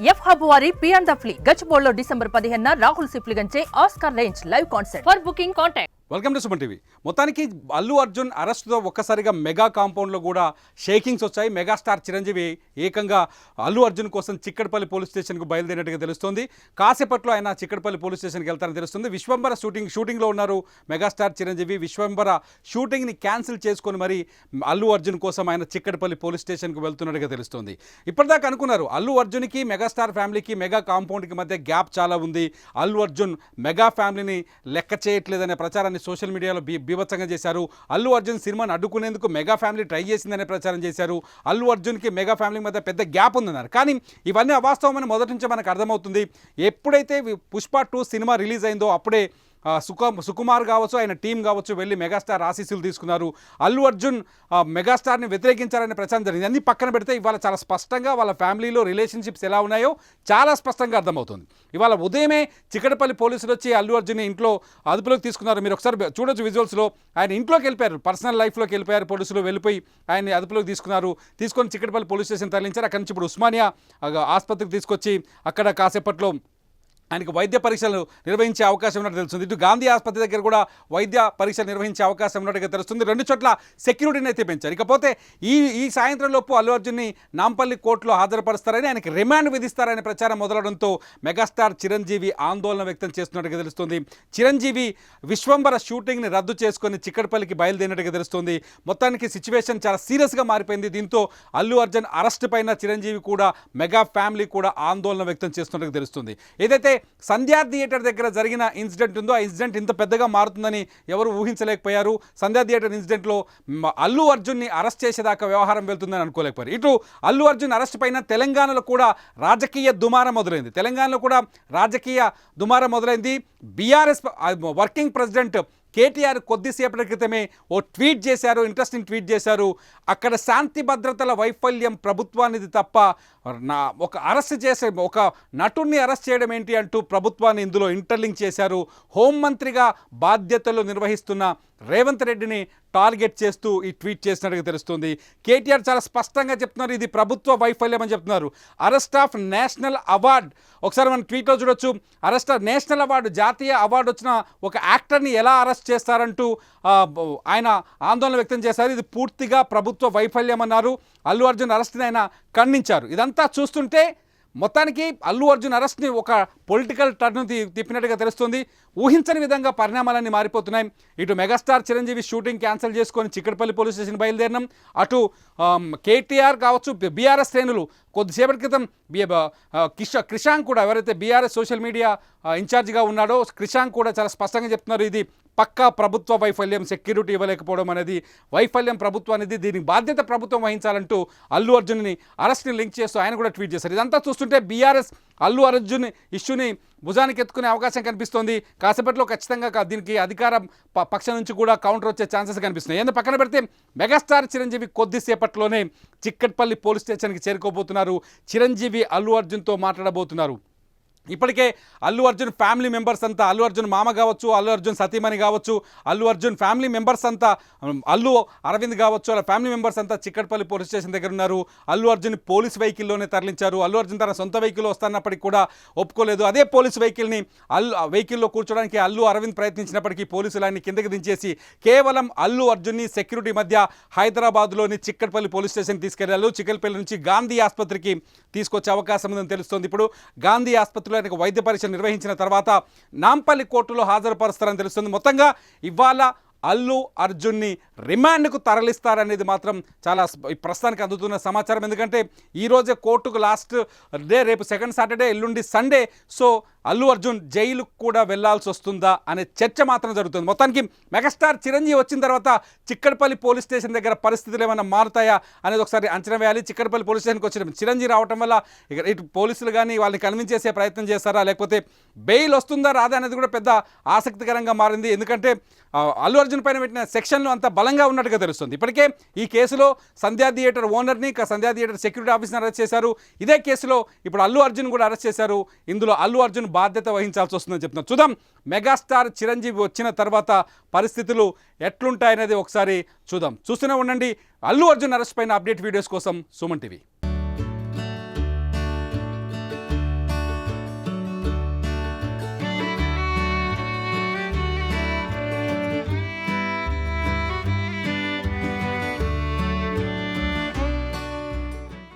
F hub వారి పియాన్ ద ఫ్లీ గచ్చిబోల్లో డిసెంబర్ పదిహేన Rahul సిప్లిగంచే Oscar range live concert. For booking contact. Welcome to Suman TV. మొత్తానికి అల్లు అర్జున్ అరెస్ట్తో ఒక్కసారిగా మెగా కాంపౌండ్లో కూడా షేకింగ్స్ వచ్చాయి. మెగాస్టార్ చిరంజీవి ఏకంగా అల్లు అర్జున్ కోసం చిక్కడపల్లి పోలీస్ స్టేషన్కు బయలుదేరినట్టుగా తెలుస్తుంది. కాసేపట్లో ఆయన చిక్కడపల్లి పోలీస్ స్టేషన్కి వెళ్తారని తెలుస్తుంది. విశ్వంబర షూటింగ్ షూటింగ్లో ఉన్నారు మెగాస్టార్ చిరంజీవి. విశ్వంబర షూటింగ్ని క్యాన్సిల్ చేసుకొని మరి అల్లు అర్జున్ కోసం ఆయన చిక్కడపల్లి పోలీస్ స్టేషన్కు వెళ్తున్నట్టుగా తెలుస్తుంది. ఇప్పటిదాకా అనుకున్నారు అల్లు అర్జున్కి మెగాస్టార్ ఫ్యామిలీకి మెగా కాంపౌండ్కి మధ్య గ్యాప్ చాలా ఉంది. అల్లు అర్జున్ మెగా ఫ్యామిలీని లెక్క చేయట్లేదనే ప్రచారాన్ని సోషల్ మీడియాలో బీ బీభత్సంగా చేశారు. అల్లు అర్జున్ సినిమాను అడ్డుకునేందుకు మెగా ఫ్యామిలీ ట్రై చేసిందనే ప్రచారం చేశారు. అల్లు అర్జున్కి మెగా ఫ్యామిలీ మధ్య పెద్ద గ్యాప్ ఉందన్నారు. కానీ ఇవన్నీ అవాస్తవమని మొదటి నుంచే మనకు అర్థమవుతుంది. ఎప్పుడైతే పుష్ప టూ సినిమా రిలీజ్ అయిందో అప్పుడే సుక సుకుమార్ కావచ్చు ఆయన టీం కావచ్చు వెళ్ళి మెగాస్టార్ ఆశీస్సులు తీసుకున్నారు. అల్లు అర్జున్ మెగాస్టార్ని వ్యతిరేకించారనే ప్రచారం జరిగింది. అన్ని పక్కన పెడితే ఇవాళ చాలా స్పష్టంగా వాళ్ళ ఫ్యామిలీలో రిలేషన్షిప్స్ ఎలా ఉన్నాయో చాలా స్పష్టంగా అర్థమవుతుంది. ఇవాళ ఉదయమే చిక్కడపల్లి పోలీసులు వచ్చి అల్లు అర్జున్ ఇంట్లో అదుపులోకి తీసుకున్నారు. మీరు ఒకసారి చూడొచ్చు విజువల్స్లో. ఆయన ఇంట్లోకి వెళ్ళిపోయారు పర్సనల్ లైఫ్లోకి వెళ్ళిపోయారు పోలీసులు వెళ్ళిపోయి ఆయన అదుపులోకి తీసుకున్నారు. తీసుకొని చిక్కడపల్లి పోలీస్ స్టేషన్ తరలించారు. అక్కడి నుంచి ఇప్పుడు ఉస్మానియా ఆసుపత్రికి తీసుకొచ్చి అక్కడ కాసేపట్లో ఆయనకు వైద్య పరీక్షలు నిర్వహించే అవకాశం ఉన్నట్టు తెలుస్తుంది. ఇటు గాంధీ ఆసుపత్రి దగ్గర కూడా వైద్య పరీక్షలు నిర్వహించే అవకాశం ఉన్నట్టుగా తెలుస్తుంది. రెండు చోట్ల సెక్యూరిటీని అయితే పెంచారు. ఇకపోతే ఈ ఈ సాయంత్రం లోపు అల్లు అర్జున్ని నాంపల్లి కోర్టులో హాజరుపరుస్తారని ఆయనకి రిమాండ్ విధిస్తారనే ప్రచారం మొదలడంతో మెగాస్టార్ చిరంజీవి ఆందోళన వ్యక్తం చేస్తున్నట్టుగా తెలుస్తుంది. చిరంజీవి విశ్వంబర షూటింగ్ని రద్దు చేసుకొని చిక్కడపల్లికి బయలుదేరినట్టుగా తెలుస్తుంది. మొత్తానికి సిచ్యువేషన్ చాలా సీరియస్గా మారిపోయింది. దీంతో అల్లు అర్జున్ అరెస్ట్ పైన చిరంజీవి కూడా మెగా ఫ్యామిలీ కూడా ఆందోళన వ్యక్తం చేస్తున్నట్టుగా తెలుస్తుంది. ఏదైతే సంధ్యా థియేటర్ దగ్గర జరిగిన ఇన్సిడెంట్ ఉందో ఆ ఇన్సిడెంట్ ఇంత పెద్దగా మారుతుందని ఎవరు ఊహించలేకపోయారు. సంధ్యా థియేటర్ ఇన్సిడెంట్లో అల్లు అర్జున్ని అరెస్ట్ చేసేదాకా వ్యవహారం వెళ్తుందని అనుకోలేకపోయారు. ఇటు అల్లు అర్జున్ అరెస్ట్ పైన తెలంగాణలో కూడా రాజకీయ దుమారం మొదలైంది. తెలంగాణలో కూడా రాజకీయ దుమారం మొదలైంది. బీఆర్ఎస్ వర్కింగ్ ప్రెసిడెంట్ కేటీఆర్ కొద్దిసేపటి క్రితమే ఓ ట్వీట్ చేశారు ఇంట్రెస్టింగ్ ట్వీట్ చేశారు. అక్కడ శాంతి భద్రతల వైఫల్యం ప్రభుత్వానిది తప్ప నా ఒక అరెస్ట్ చేసే ఒక నటుడిని అరెస్ట్ చేయడం ఏంటి అంటూ ప్రభుత్వాన్ని ఇందులో ఇంటర్లింక్ చేశారు. హోంమంత్రిగా బాధ్యతలు నిర్వహిస్తున్న రేవంత్ రెడ్డిని టార్గెట్ చేస్తూ ఈ ట్వీట్ చేసినట్టుగా తెలుస్తుంది. కేటీఆర్ చాలా స్పష్టంగా చెప్తున్నారు ఇది ప్రభుత్వ వైఫల్యం అని చెప్తున్నారు. అరెస్ట్ ఆఫ్ నేషనల్ అవార్డ్ ఒకసారి మనం ట్వీట్లో చూడొచ్చు. అరెస్ట్ ఆఫ్ నేషనల్ అవార్డు జాతీయ అవార్డు వచ్చిన ఒక యాక్టర్ని ఎలా అరెస్ట్ చేస్తారంటూ ఆయన ఆందోళన వ్యక్తం చేశారు. ఇది పూర్తిగా ప్రభుత్వ వైఫల్యం అన్నారు. అల్లు అర్జున్ అరెస్ట్ని ఆయన ఖండించారు. ఇదంతా చూస్తుంటే మొత్తానికి అల్లు అర్జున్ అరెస్ట్ని ఒక పొలిటికల్ టర్న్ తిప్పినట్టుగా తెలుస్తుంది. ఊహించని విధంగా పరిణామాలన్నీ మారిపోతున్నాయి. ఇటు మెగాస్టార్ చిరంజీవి షూటింగ్ క్యాన్సిల్ చేసుకొని చిక్కడపల్లి పోలీస్ స్టేషన్ బయలుదేరడం అటు కేటీఆర్ కావచ్చు బీఆర్ఎస్ శ్రేణులు కొద్దిసేపటి క్రితం బి కిష క్రిషాంక్ కూడా ఎవరైతే బీఆర్ఎస్ సోషల్ మీడియా ఇన్ఛార్జ్గా ఇన్ఛార్జిగా ఉన్నాడో క్రిషాంక్ కూడా చాలా స్పష్టంగా చెప్తున్నారు ఇది పక్కా ప్రభుత్వ వైఫల్యం సెక్యూరిటీ ఇవ్వలేకపోవడం అనేది వైఫల్యం ప్రభుత్వం అనేది దీనికి బాధ్యత ప్రభుత్వం వహించాలంటూ అల్లు అర్జున్ని అరెస్ట్ని లింక్ చేస్తూ ఆయన కూడా ట్వీట్ చేశారు. ఇదంతా చూస్తుంటే బీఆర్ఎస్ అల్లు అర్జున్ ఇష్యూని భుజానికి ఎత్తుకునే అవకాశం కనిపిస్తోంది. కాసేపట్లో ఖచ్చితంగా దీనికి అధికార ప- పక్షం నుంచి కూడా కౌంటర్ వచ్చే ఛాన్సెస్ కనిపిస్తున్నాయి. ఏందో పక్కన పెడితే మెగాస్టార్ చిరంజీవి కొద్దిసేపట్లోనే చిక్కట్పల్లి పోలీస్ స్టేషన్కి చేరుకోబోతున్నారు. చిరంజీవి అల్లు అర్జున్తో మాట్లాడబోతున్నారు. ఇప్పటికే అల్లు అర్జున్ ఫ్యామిలీ మెంబర్స్ అంతా అల్లు అర్జున్ మామ కావచ్చు అల్లు అర్జున్ సతీమణి కావచ్చు అల్లు అర్జున్ ఫ్యామిలీ మెంబర్స్ అంతా అల్లు అరవింద్ కావచ్చు అలా ఫ్యామిలీ మెంబర్స్ అంతా చిక్కడపల్లి పోలీస్ స్టేషన్ దగ్గర ఉన్నారు. అల్లు అర్జున్ పోలీస్ వెహికల్లోనే తరలించారు. అల్లు అర్జున్ తన సొంత వెహికల్లో వస్తున్నప్పటికీ కూడా ఒప్పుకోలేదు. అదే పోలీస్ వెహికల్ని అల్లు వెహికల్లో కూర్చోడానికి అల్లు అరవింద్ ప్రయత్నించినప్పటికీ పోలీసులు ఆయన్ని కిందకి దించేసి కేవలం అల్లు అర్జున్ని సెక్యూరిటీ మధ్య హైదరాబాద్లోని చిక్కడపల్లి పోలీస్ స్టేషన్కి తీసుకెళ్ళారు. చిక్కడపల్లి నుంచి గాంధీ ఆసుపత్రికి తీసుకొచ్చే అవకాశం ఉందని తెలుస్తోంది. ఇప్పుడు గాంధీ ఆసుపత్రిలో ఆయనకు వైద్య పరీక్ష నిర్వహించిన తర్వాత నాంపల్లి కోర్టులో హాజరుపరుస్తారని తెలుస్తుంది. మొత్తంగా ఇవాళ అల్లు అర్జున్ని రిమాండ్కు తరలిస్తారనేది మాత్రం చాలా ప్రస్తుతానికి అందుతున్న సమాచారం. ఎందుకంటే ఈరోజే కోర్టుకు లాస్ట్ డే రేపు సెకండ్ సాటర్డే ఎల్లుండి సండే. సో అల్లు అర్జున్ జైలుకు కూడా వెళ్ళాల్సి వస్తుందా అనే చర్చ మాత్రం జరుగుతుంది. మొత్తానికి మెగాస్టార్ చిరంజీవి వచ్చిన తర్వాత చిక్కడపల్లి పోలీస్ స్టేషన్ దగ్గర పరిస్థితులు ఏమైనా మారుతాయా అనేది ఒకసారి అంచనా వేయాలి. చిక్కడపల్లి పోలీస్ స్టేషన్కి వచ్చిన చిరంజీవి రావటం వల్ల ఇక ఇటు పోలీసులు కానీ వాళ్ళని కన్విన్స్ చేసే ప్రయత్నం చేస్తారా? లేకపోతే బెయిల్ వస్తుందా రాదా అనేది కూడా పెద్ద ఆసక్తికరంగా మారింది. ఎందుకంటే అల్లు అర్జున్ పైన పెట్టిన సెక్షన్లు అంత బలంగా ఉన్నట్టుగా తెలుస్తుంది. ఇప్పటికే ఈ కేసులో సంధ్యా థియేటర్ ఓనర్ని సంధ్యా థియేటర్ సెక్యూరిటీ ఆఫీసర్ని అరెస్ట్ చేశారు. ఇదే కేసులో ఇప్పుడు అల్లు అర్జున్ కూడా అరెస్ట్ చేశారు. ఇందులో అల్లు అర్జున్ బాధ్యత వహించాల్సి వస్తుందని చెప్తున్నారు. చూద్దాం మెగాస్టార్ చిరంజీవి వచ్చిన తర్వాత పరిస్థితులు ఎట్లుంటాయనేది ఒకసారి చూద్దాం. చూస్తూనే ఉండండి. అల్లు అర్జున్ అరెస్ట్ పైన అప్డేట్ వీడియోస్ కోసం సుమన్ టీవీ.